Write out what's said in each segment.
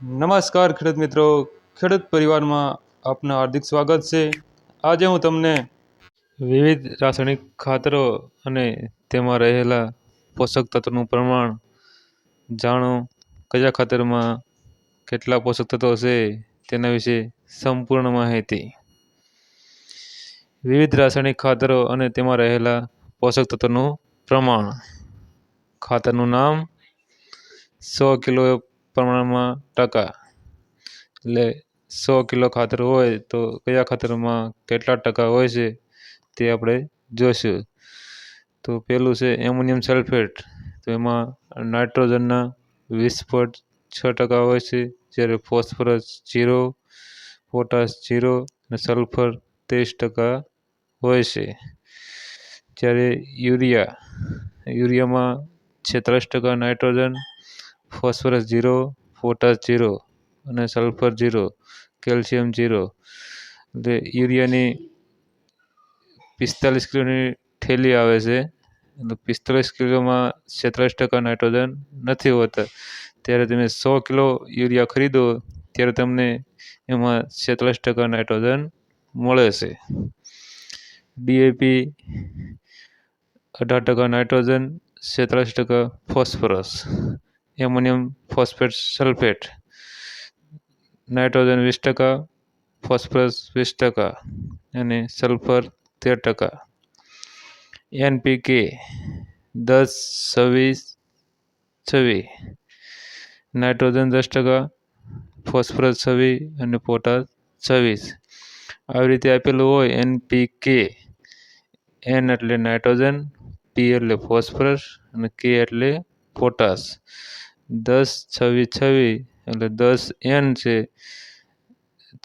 નમસ્કાર ખેડૂત મિત્રો. ખેડૂત પરિવારમાં આપનું હાર્દિક સ્વાગત છે. આજે હું તમને વિવિધ રાસાયણિક ખાતરો અને તેમાં રહેલા પોષક તત્વોનું પ્રમાણ જાણો. કયા ખાતરમાં કેટલા પોષક તત્વો છે તેના વિશે સંપૂર્ણ માહિતી. વિવિધ રાસાયણિક ખાતરો અને તેમાં રહેલા પોષક તત્વોનું પ્રમાણ. ખાતરનું નામ સો કિલો પ્રમાણમાં ટકા. એટલે સો કિલો ખાતર હોય તો કયા ખાતરમાં કેટલા ટકા હોય છે તે આપણે જોઈશું. તો પેલું છે એમોનિયમ સલ્ફેટ. તો એમાં નાઇટ્રોજનના વીસ પોઈન્ટ છ ટકા હોય છે, જ્યારે ફોસ્ફરસ જીરો, પોટાશ જીરો અને સલ્ફર ત્રીસ ટકા હોય છે. જ્યારે યુરિયા, યુરિયામાં છેતાલીસ ટકા nitrogen phosphorus zero potash zero અને સલ્ફર જીરો કેલ્શિયમ જીરો એટલે યુરિયાની પિસ્તાલીસ કિલોની થેલી આવે છે. એટલે પિસ્તાલીસ કિલોમાં છેતાલીસ ટકા નાઇટ્રોજન નથી હોતા. ત્યારે તમે સો કિલો યુરિયા ખરીદો, ત્યારે તમને એમાં છેતાલીસ ટકા નાઇટ્રોજન મળે છે. ડીએપી અઢાર ટકા નાઇટ્રોજન છેતાલીસ ટકા phosphorus. Ammonium phosphate sulphate. Nitrogen વીસ ટકા, ફોસ્ફરસ વીસ ટકા અને સલ્ફર તેર ટકા. એનપીકે દસ, છવ્વીસ છવ્વીસ નાઇટ્રોજન દસ ટકા, ફોસ્ફરસ છવ્વીસ અને પોટાશ છવ્વીસ. આવી રીતે આપેલું હોય એનપીકે. એન એટલે નાઇટ્રોજન, પી એટલે ફોસ્ફરસ અને કે એટલે પોટાશ. દસ, છવ્વીસ છવ્વીસ એટલે દસ એન છે.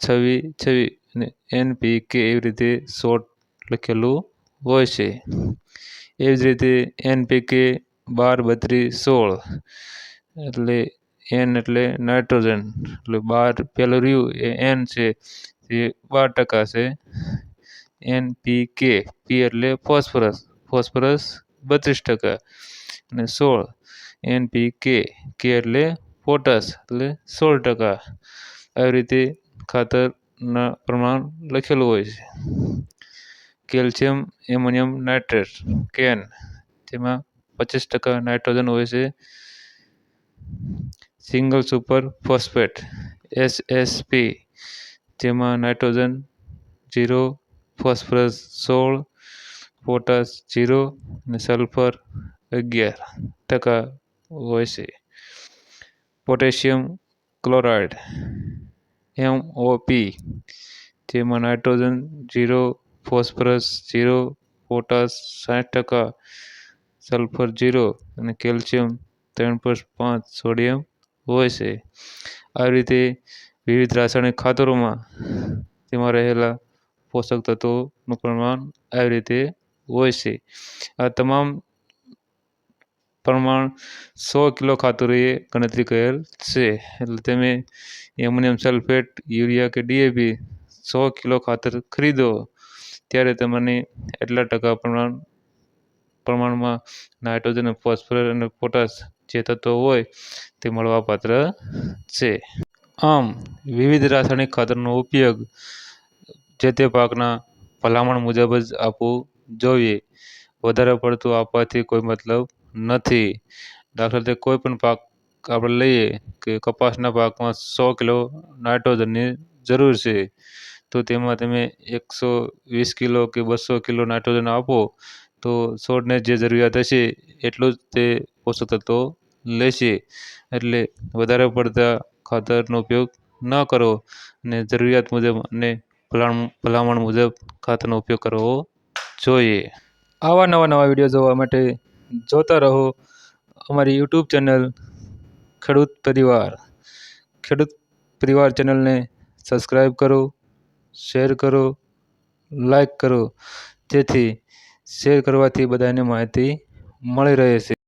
છવ્વીસ છવ્વીસ અને એન પી કે એવી રીતે શોર્ટ લખેલું હોય છે. એવી જ રીતે એન પી કે બાર, બત્રીસ, સોળ એટલે એન એટલે નાઇટ્રોજન એટલે બાર પહેલું રહ્યું એ એન છે. એ બાર ટકા છે. એન પી કે, પી એટલે ફોસ્ફરસ ફોસ્ફરસ બત્રીસ ટકા અને સોળ એન પી કે એટલે પોટાશ એટલે સોળ ટકા આવી રીતે ખાતરના પ્રમાણ લખેલું હોય છે કેલ્શિયમ એમોનિયમ નાઇટ્રેટ કેન તેમાં પચીસ ટકા નાઇટ્રોજન હોય છે સિંગલ સુપર ફોસ્ફેટ એસએસપી જેમાં નાઇટ્રોજન જીરો ફોસ્ફરસ સોળ પોટાશ જીરો અને સલ્ફર અગિયાર ટકા હોય છે પોટેશિયમ ક્લોરાઇડ એમઓપી જેમાં nitrogen zero phosphorus zero potash સાઠ ટકા, સલ્ફર જીરો અને કેલ્શિયમ ત્રણ પોઈન્ટ પાંચ સોડિયમ હોય છે આવી રીતે વિવિધ રાસાયણિક ખાતરોમાં તેમાં રહેલા પોષક તત્વોનું પ્રમાણ આવી રીતે હોય છે આ તમામ પ્રમાણ સો કિલો ખાતરોએ ગણતરી કરેલ છે. એટલે તમે એમોનિયમ સલ્ફેટ, યુરિયા કે ડીએપી સો કિલો ખાતર ખરીદો, ત્યારે તમને એટલા ટકા પ્રમાણ, પ્રમાણમાં નાઇટ્રોજન, ફોસ્ફરસ અને પોટાશ જે તત્વો હોય તે મળવાપાત્ર છે. આમ, વિવિધ રાસાયણિક ખાતરનો ઉપયોગ જે તે પાકના ભલામણ મુજબ જ આપવું જોઈએ. વધારે પડતું આપવાથી કોઈ મતલબ નથી. દાખલા તરીકે કોઈ પણ પાક આપણે લઈએ કે કપાસના પાકમાં સો કિલો નાઇટ્રોજનની જરૂર છે, તો તેમાં તમે એકસો વીસ કિલો કે બસો કિલો નાઇટ્રોજન આપો, તો છોડને જે જરૂરિયાત હશે એટલું જ તે પોષક તત્વો લેશે. એટલે વધારે પડતા ખાતરનો ઉપયોગ ન કરો અને જરૂરિયાત મુજબ અને ભલામણ ભલામણ મુજબ ખાતરનો ઉપયોગ કરવો જોઈએ. આવા નવા નવા વીડિયો જોવા માટે જોતા રહો. અમારી યુટ્યુબ ચેનલ ખેડૂત પરિવાર. ખેડૂત પરિવાર ચેનલને સબસ્ક્રાઈબ કરો, શેર કરો લાઈક કરો. જેથી શેર કરવાથી બધાને માહિતી મળી રહે છે.